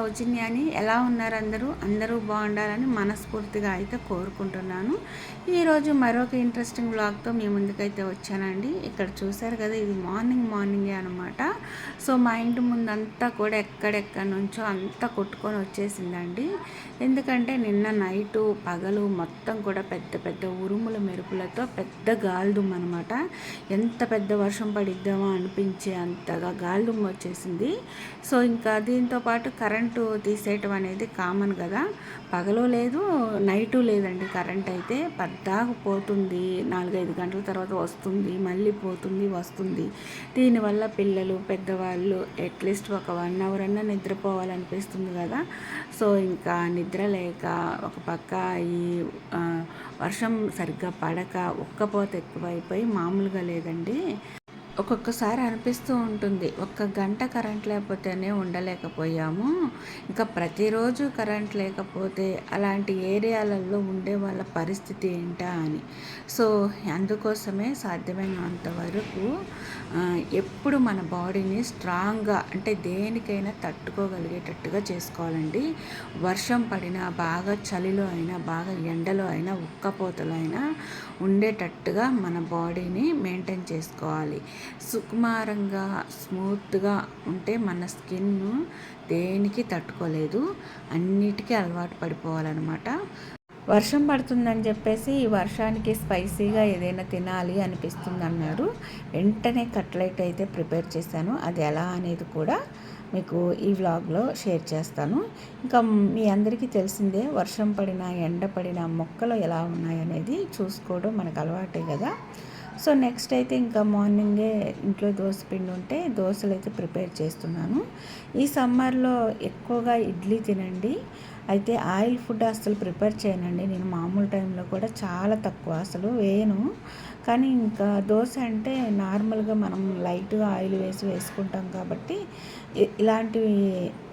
సౌజన్య అని ఎలా ఉన్నారు అందరూ? అందరూ బాగుండాలని మనస్ఫూర్తిగా అయితే కోరుకుంటున్నాను. ఈరోజు మరొక ఇంట్రెస్టింగ్ బ్లాగ్తో మీ ముందుకైతే వచ్చానండి. ఇక్కడ చూశారు కదా ఇది మార్నింగ్ మార్నింగే అనమాట సో మా ఇంటి ముందంతా కూడా ఎక్కడెక్కడి నుంచో అంతా కొట్టుకొని వచ్చేసిందండి. ఎందుకంటే నిన్న నైటు పగలు మొత్తం కూడా పెద్ద పెద్ద ఉరుముల మెరుపులతో పెద్ద గాలిదుమ్మ అనమాట ఎంత పెద్ద వర్షం పడిద్దామో అనిపించే అంతగా గాలిదుమ్మ వచ్చేసింది. సో ఇంకా దీంతో పాటు కరెంట్ తీసేయటం అనేది కామన్ కదా. పగలు లేదు నైటు లేదండి. కరెంట్ అయితే పద్దాకు పోతుంది. నాలుగైదు గంటల తర్వాత వస్తుంది మళ్ళీ పోతుంది వస్తుంది. దీనివల్ల పిల్లలు పెద్దవాళ్ళు అట్లీస్ట్ ఒక వన్ అవర్ అన్నా నిద్రపోవాలనిపిస్తుంది కదా. సో ఇంకా నిద్ర లేక ఒక పక్క ఈ వర్షం సరిగ్గా పడక ఒక్కపోత ఎక్కువైపోయి మామూలుగా లేదండి. ఒక్కొక్కసారి అనిపిస్తూ ఉంటుంది. ఒక్క గంట కరెంట్ లేకపోతేనే ఉండలేకపోయాము. ఇంకా ప్రతిరోజు కరెంట్ లేకపోతే అలాంటి ఏరియాలలో ఉండే వాళ్ళ పరిస్థితి ఏంటా అని. సో అందుకోసమే సాధ్యమైనంత వరకు ఎప్పుడు మన బాడీని స్ట్రాంగ్గా అంటే దేనికైనా తట్టుకోగలిగేటట్టుగా చేసుకోవాలండి. వర్షం పడినా బాగా చలిలో అయినా బాగా ఎండలో అయినా ఉక్కపోతలో అయినా ఉండేటట్టుగా మన బాడీని మెయింటైన్ చేసుకోవాలి. సుకుమారంగా స్మూత్గా ఉంటే మన స్కిన్ దేనికి తట్టుకోలేదు అన్నిటికీ అలవాటు పడిపోవాలన్నమాట. వర్షం పడుతుందని చెప్పేసి ఈ వర్షానికి స్పైసీగా ఏదైనా తినాలి అనిపిస్తుంది అన్నారు వెంటనే కట్లెట్ అయితే ప్రిపేర్ చేశాను. అది ఎలా అనేది కూడా మీకు ఈ వ్లాగ్లో షేర్ చేస్తాను. ఇంకా మీ అందరికీ తెలిసిందే వర్షం పడిన ఎండ పడిన మొక్కలు ఎలా ఉన్నాయనేది చూసుకోవడం మనకు అలవాటే కదా. సో నెక్స్ట్ అయితే ఇంకా మార్నింగే ఇంట్లో దోశ పిండి ఉంటే దోశలు అయితే ప్రిపేర్ చేస్తున్నాను. ఈ సమ్మర్లో ఎక్కువగా ఇడ్లీ తినండి. అయితే ఆయిల్ ఫుడ్ అసలు ప్రిపేర్ చేయనండి. నేను మామూలు టైంలో కూడా చాలా తక్కువ అసలు వేయను. కానీ ఇంకా దోశ అంటే నార్మల్గా మనం లైట్గా ఆయిల్ వేసి వేసుకుంటాం కాబట్టి ఇలాంటివి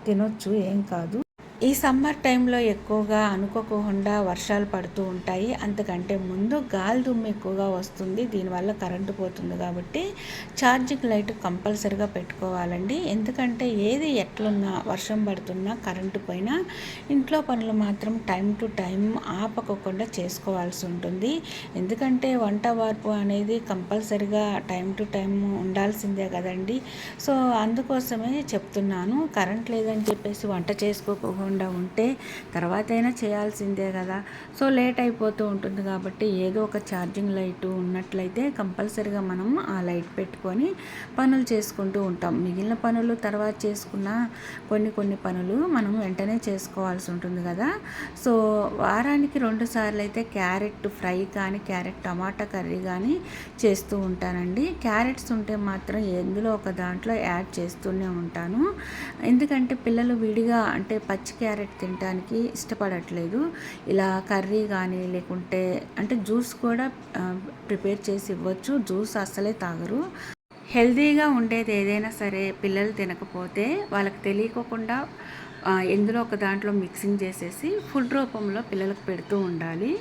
తినొచ్చు ఏం కాదు. ఈ సమ్మర్ టైంలో ఎక్కువగా అనుకోకుండా వర్షాలు పడుతూ ఉంటాయి. అంతకంటే ముందు గాలి దుమ్ము ఎక్కువగా వస్తుంది. దీనివల్ల కరెంటు పోతుంది కాబట్టి ఛార్జింగ్ లైట్ కంపల్సరిగా పెట్టుకోవాలండి. ఎందుకంటే ఏది ఎట్లున్నా వర్షం పడుతున్నా కరెంటు పోయినా ఇంట్లో పనులు మాత్రం టైం టు టైం ఆపకోకుండా చేసుకోవాల్సి ఉంటుంది. ఎందుకంటే వంట వార్పు అనేది కంపల్సరిగా టైం టు టైం ఉండాల్సిందే కదండి. సో అందుకోసమే చెప్తున్నాను కరెంట్ లేదని చెప్పేసి వంట చేసుకోకుండా చేయకుండా ఉంటే తర్వాత అయినా చేయాల్సిందే కదా. సో లేట్ అయిపోతూ ఉంటుంది కాబట్టి ఏదో ఒక ఛార్జింగ్ లైట్ ఉన్నట్లయితే కంపల్సరిగా మనం ఆ లైట్ పెట్టుకొని పనులు చేసుకుంటూ ఉంటాం. మిగిలిన పనులు తర్వాత చేసుకున్న కొన్ని కొన్ని పనులు మనం వెంటనే చేసుకోవాల్సి ఉంటుంది కదా. సో వారానికి రెండు సార్లు అయితే క్యారెట్ ఫ్రై కానీ క్యారెట్ టమాటా కర్రీ కానీ చేస్తూ ఉంటానండి. క్యారెట్స్ ఉంటే మాత్రం ఎందులో ఒక దాంట్లో యాడ్ చేస్తూనే ఉంటాను. ఎందుకంటే పిల్లలు విడిగా అంటే పచ్చి క్యారెట్ తినడానికి ఇష్టపడట్లేదు. ఇలా కర్రీ కానీ లేకుంటే అంటే జ్యూస్ కూడా ప్రిపేర్ చేసి ఇవ్వచ్చు. జ్యూస్ అస్సలే తాగరు. హెల్తీగా ఉండేది ఏదైనా సరే పిల్లలు తినకపోతే వాళ్ళకి తెలియకోకుండా ఎందులో ఒక దాంట్లో మిక్సింగ్ చేసేసి ఫుడ్ రూపంలో పిల్లలకు పెడుతూ ఉండాలి.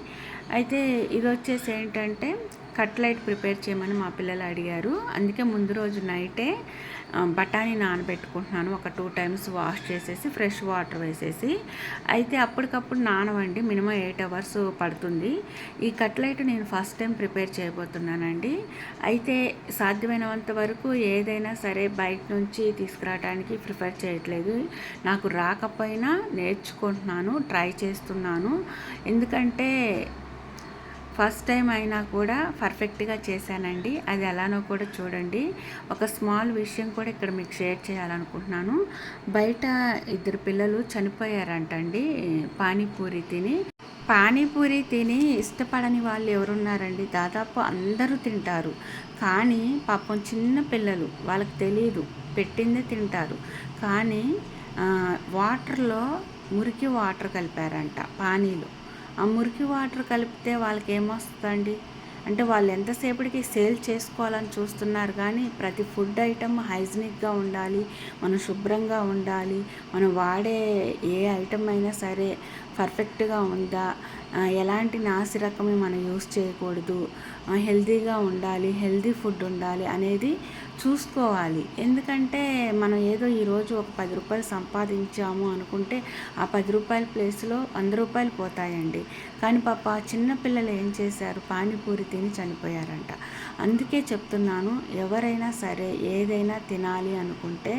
అయితే ఇది వచ్చేసి ఏంటంటే కట్లైట్ ప్రిపేర్ చేయమని మా పిల్లలు అడిగారు. అందుకే ముందు రోజు నైటే బఠానీ నానబెట్టుకుంటున్నాను. ఒక టూ టైమ్స్ వాష్ చేసేసి ఫ్రెష్ వాటర్ వేసేసి. అయితే అప్పటికప్పుడు నానవండి. మినిమం ఎయిట్ అవర్స్ పడుతుంది. ఈ కట్లెట్ నేను ఫస్ట్ టైం ప్రిపేర్ చేయబోతున్నానండి. అయితే సాధ్యమైనంత వరకు ఏదైనా సరే బయట నుంచి తీసుకురావడానికి ప్రిఫర్ చేయట్లేదు. నాకు రాకపోయినా నేర్చుకుంటున్నాను ట్రై చేస్తున్నాను. ఎందుకంటే ఫస్ట్ టైం అయినా కూడా పర్ఫెక్ట్గా చేశానండి. అది ఎలానో కూడా చూడండి. ఒక స్మాల్ విషయం కూడా ఇక్కడ మీకు షేర్ చేయాలనుకుంటున్నాను. బయట ఇద్దరు పిల్లలు చనిపోయారంటండి. పానీపూరి తిని. పానీపూరి తిని ఇష్టపడని వాళ్ళు ఎవరున్నారండి? దాదాపు అందరూ తింటారు. కానీ పాపం చిన్న పిల్లలు వాళ్ళకి తెలియదు పెట్టిందే తింటారు. కానీ వాటర్లో మురికి వాటర్ కలిపారంట పానీలు. ఆ మురికి వాటర్ కలిపితే వాళ్ళకి ఏమొస్తుందండి అంటే వాళ్ళు ఎంతసేపటికి సేల్ చేసుకోవాలని చూస్తున్నారు కానీ ప్రతి ఫుడ్ ఐటమ్ హైజీనిక్గా ఉండాలి మనం శుభ్రంగా ఉండాలి మనం వాడే ఏ ఐటమ్ అయినా సరే పర్ఫెక్ట్గా ఉందా? ఎలాంటి నాసి రకమే మనం యూస్ చేయకూడదు. హెల్తీగా ఉండాలి హెల్తీ ఫుడ్ ఉండాలి అనేది చూసుకోవాలి. ఎందుకంటే మనం ఏదో ఈరోజు ఒక పది రూపాయలు సంపాదించాము అనుకుంటే ఆ పది రూపాయల ప్లేస్లో వంద రూపాయలు పోతాయండి. కానీ పాప చిన్నపిల్లలు ఏం చేశారు? పానీపూరి తిని చనిపోయారంట. అందుకే చెప్తున్నాను ఎవరైనా సరే ఏదైనా తినాలి అనుకుంటే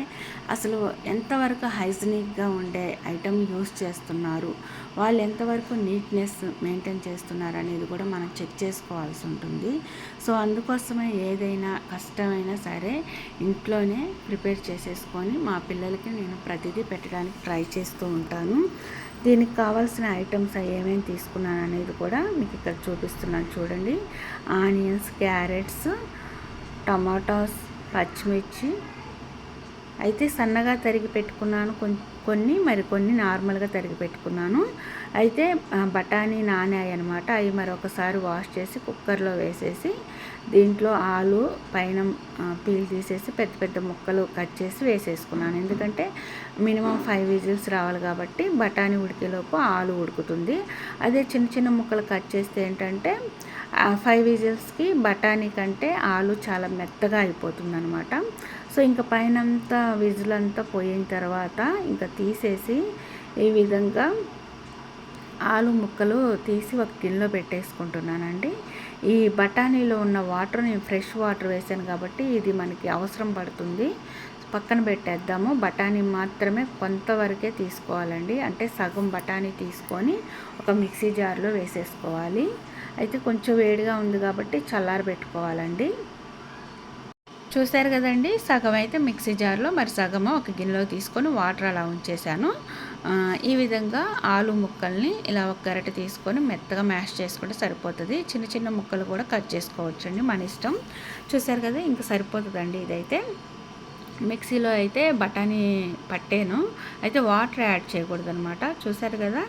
అసలు ఎంతవరకు హైజీనిక్గా ఉండే ఐటమ్ యూస్ చేస్తున్నారు? వాళ్ళు ఎంతవరకు నీట్నెస్ మెయింటైన్ చేస్తున్నారు అనేది కూడా మనం చెక్ చేసుకోవాల్సి ఉంటుంది. సో అందుకోసమే ఏదైనా కష్టమైనా సరే ఇంట్లోనే ప్రిపేర్ చేసేసుకొని మా పిల్లలకి నేను ప్రతిదీ పెట్టడానికి ట్రై చేస్తూ ఉంటాను. దీనికి కావాల్సిన ఐటమ్స్ ఏమేమి తీసుకున్నాను అనేది కూడా మీకు ఇక్కడ చూపిస్తున్నాను చూడండి. ఆనియన్స్ క్యారెట్స్ టమాటాస్ పచ్చిమిర్చి. అయితే సన్నగా తరిగి పెట్టుకున్నాను కొన్ని మరి కొన్ని నార్మల్గా తరిగి పెట్టుకున్నాను. అయితే బఠానీ నానాయి అనమాట అవి మరొకసారి వాష్ చేసి కుక్కర్లో వేసేసి దీంట్లో ఆలు పైన పీల్ తీసేసి పెద్ద పెద్ద ముక్కలు కట్ చేసి వేసేసుకున్నాను. ఎందుకంటే మినిమం ఫైవ్ విజిల్స్ రావాలి కాబట్టి బఠానీ ఉడికేలోపు ఆలు ఉడుకుతుంది. అదే చిన్న చిన్న ముక్కలు కట్ చేస్తే ఏంటంటే ఫైవ్ విజిల్స్కి బఠానీ కంటే ఆలు చాలా మెత్తగా అయిపోతుంది అనమాట సో ఇంకా పైన అంతా విజిల్ అంతా పోయిన తర్వాత ఇంకా తీసేసి ఈ విధంగా ఆలు ముక్కలు తీసి ఒక గిన్నెలో పెట్టేసుకుంటున్నానండి. ఈ బఠానీలో ఉన్న వాటర్ నేను ఫ్రెష్ వాటర్ వేసాను కాబట్టి ఇది మనకి అవసరం పడుతుంది. పక్కన పెట్టేద్దాము. బఠానీ మాత్రమే కొంతవరకే తీసుకోవాలండి. అంటే సగం బఠానీ తీసుకొని ఒక మిక్సీ జార్లో వేసేసుకోవాలి. అయితే కొంచెం వేడిగా ఉంది కాబట్టి చల్లారి పెట్టుకోవాలండి. చూశారు కదండి? సగం అయితే మిక్సీ జార్లో మరి సగము ఒక గిన్నెలో తీసుకొని వాటర్ అలా ఉంచేసాను ఈ విధంగా ఆలు ముక్కల్ని ఇలా ఒక గరిట తీసుకొని మెత్తగా మ్యాష్ చేసుకుంటే సరిపోతుంది. చిన్న చిన్న ముక్కలు కూడా కట్ చేసుకోవచ్చండి మన ఇష్టం. చూసారు కదా ఇంకా సరిపోతుందండి ఇదైతే. మిక్సీలో అయితే బఠానీ పట్టాను. అయితే వాటర్ యాడ్ చేయకూడదు అనమాట చూసారు కదా?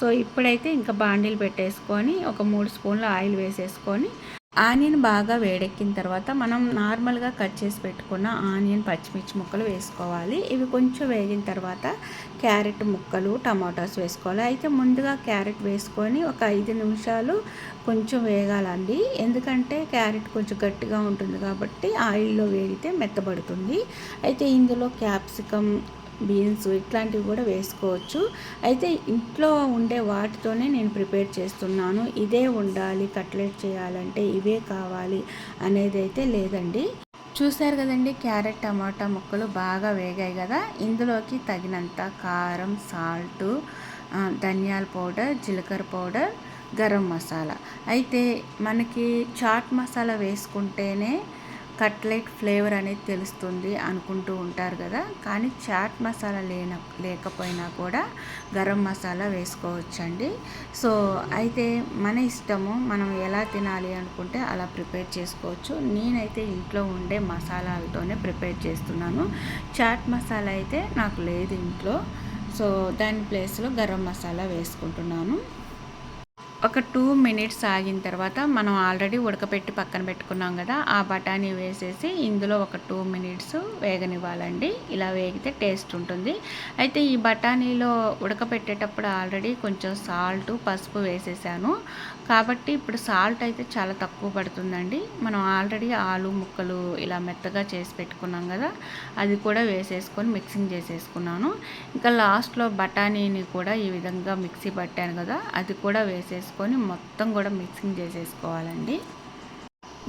సో ఇప్పుడైతే ఇంకా బాండీలు పెట్టేసుకొని ఒక మూడు స్పూన్లు ఆయిల్ వేసేసుకొని ఆనియన్ బాగా వేడెక్కిన తర్వాత మనం నార్మల్గా కట్ చేసి పెట్టుకున్న ఆనియన్ పచ్చిమిర్చి ముక్కలు వేసుకోవాలి. ఇవి కొంచెం వేగిన తర్వాత క్యారెట్ ముక్కలు టమాటాస్ వేసుకోవాలి. అయితే ముందుగా క్యారెట్ వేసుకొని ఒక ఐదు నిమిషాలు కొంచెం వేగాలండి. ఎందుకంటే క్యారెట్ కొంచెం గట్టిగా ఉంటుంది కాబట్టి ఆయిల్లో వేగితే మెత్తబడుతుంది. అయితే ఇందులో క్యాప్సికమ్ బీన్స్ ఇట్లాంటివి కూడా వేసుకోవచ్చు. అయితే ఇంట్లో ఉండే వాటితోనే నేను ప్రిపేర్ చేస్తున్నాను. ఇదే ఉండాలి కట్లెట్ చేయాలంటే ఇవే కావాలి అనేది అయితే లేదండి. చూశారు కదండి క్యారెట్ టమాటా ముక్కలు బాగా వేగాయి కదా. ఇందులోకి తగినంత కారం సాల్ట్ ధనియాల పౌడర్ జీలకర్ర పౌడర్ గరం మసాలా. అయితే మనకి చాట్ మసాలా వేసుకుంటేనే కట్లెట్ ఫ్లేవర్ అనేది తెలుస్తుంది అనుకుంటూ ఉంటారు కదా. కానీ చాట్ మసాలా లేన లేకపోయినా కూడా గరం మసాలా వేసుకోవచ్చండి. సో అయితే మన ఇష్టము మనం ఎలా తినాలి అనుకుంటే అలా ప్రిపేర్ చేసుకోవచ్చు. నేనైతే ఇంట్లో ఉండే మసాలాలతోనే ప్రిపేర్ చేస్తున్నాను. చాట్ మసాలా అయితే నాకు లేదు ఇంట్లో. సో దాని ప్లేస్లో గరం మసాలా వేసుకుంటున్నాను. ఒక టూ మినిట్స్ ఆగిన తర్వాత మనం ఆల్రెడీ ఉడకపెట్టి పక్కన పెట్టుకున్నాం కదా ఆ బఠానీ వేసేసి ఇందులో ఒక టూ మినిట్స్ వేగనివ్వాలండి. ఇలా వేగితే టేస్ట్ ఉంటుంది. అయితే ఈ బఠానీలో ఉడకపెట్టేటప్పుడు ఆల్రెడీ కొంచెం సాల్ట్ పసుపు వేసేసాను. కాబట్టి ఇప్పుడు సాల్ట్ అయితే చాలా తక్కువ పడుతుందండి. మనం ఆల్రెడీ ఆలు ముక్కలు ఇలా మెత్తగా చేసి పెట్టుకున్నాం కదా అది కూడా వేసేసుకొని మిక్సింగ్ చేసేసుకున్నాను. ఇంకా లాస్ట్లో బఠానీని కూడా ఈ విధంగా మిక్సీ పట్టాను కదా అది కూడా వేసేసుకొని మొత్తం కూడా మిక్సింగ్ చేసేసుకోవాలండి.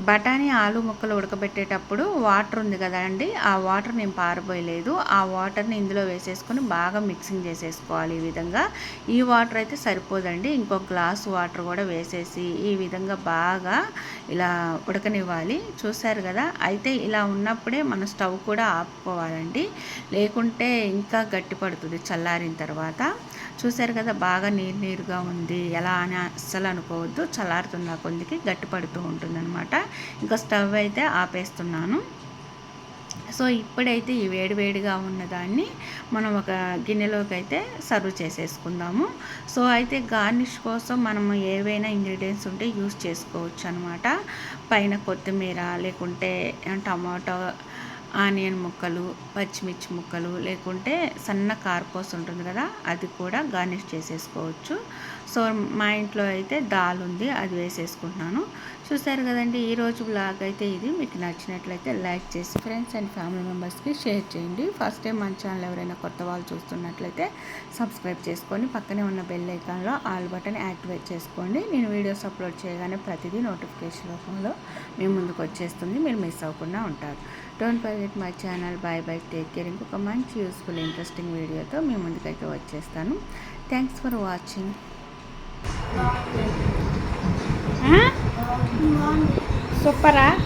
బఠానీ ఆలు ముక్కలు ఉడకబెట్టేటప్పుడు వాటర్ ఉంది కదా అండి ఆ వాటర్ నేను పారబోయలేదు. ఆ వాటర్ని ఇందులో వేసేసుకొని బాగా మిక్సింగ్ చేసేసుకోవాలి ఈ విధంగా. ఈ వాటర్ అయితే సరిపోదండి. ఇంకో గ్లాస్ వాటర్ కూడా వేసేసి ఈ విధంగా బాగా ఇలా ఉడకనివ్వాలి. చూసారు కదా అయితే ఇలా ఉన్నప్పుడే మన స్టవ్ కూడా ఆపుకోవాలండి. లేకుంటే ఇంకా గట్టి పడుతుంది చల్లారిన తర్వాత. చూశారు కదా బాగా నీరు నీరుగా ఉంది ఎలా అని అస్సలు అనుకోవద్దు చల్లారుతున్న కొందికి గట్టి పడుతూ ఉంటుందన్నమాట. ఇంకా స్టవ్ అయితే ఆపేస్తున్నాను. సో ఇప్పుడైతే ఈ వేడివేడిగా ఉన్నదాన్ని మనం ఒక గిన్నెలోకి అయితే సర్వ్ చేసేసుకుందాము. సో అయితే గార్నిష్ కోసం మనం ఏవైనా ఇంగ్రీడియంట్స్ ఉంటే యూస్ చేసుకోవచ్చు అనమాట పైన కొత్తిమీర లేకుంటే టమాటో ఆనియన్ ముక్కలు పచ్చిమిర్చి ముక్కలు లేకుంటే సన్న కార్పోస్ ఉంటుంది కదా అది కూడా గార్నిష్ చేసేసుకోవచ్చు. సో మా ఇంట్లో అయితే దాల్ ఉంది అది వేసేసుకుంటున్నాను. చూసారు కదండి ఈరోజు బ్లాగ్ అయితే ఇది. మీకు నచ్చినట్లయితే లైక్ చేసి ఫ్రెండ్స్ అండ్ ఫ్యామిలీ మెంబర్స్కి షేర్ చేయండి. ఫస్ట్ టైం మన ఛానల్ ఎవరైనా కొత్త వాళ్ళు చూస్తున్నట్లయితే సబ్స్క్రైబ్ చేసుకొని పక్కనే ఉన్న బెల్ ఐకాన్లో ఆల్ బటన్ యాక్టివేట్ చేసుకోండి. నేను వీడియోస్ అప్లోడ్ చేయగానే ప్రతిదీ నోటిఫికేషన్ రూపంలో మీ ముందుకు వచ్చేస్తుంది. మీరు మిస్ అవ్వకుండా ఉంటారు. Don't forget my channel bye bye take care ఇంకొక మంచి యూస్ఫుల్ ఇంట్రెస్టింగ్ వీడియోతో మీ ముందుకైతే వచ్చేస్తాను. Thanks for watching Sou Pará,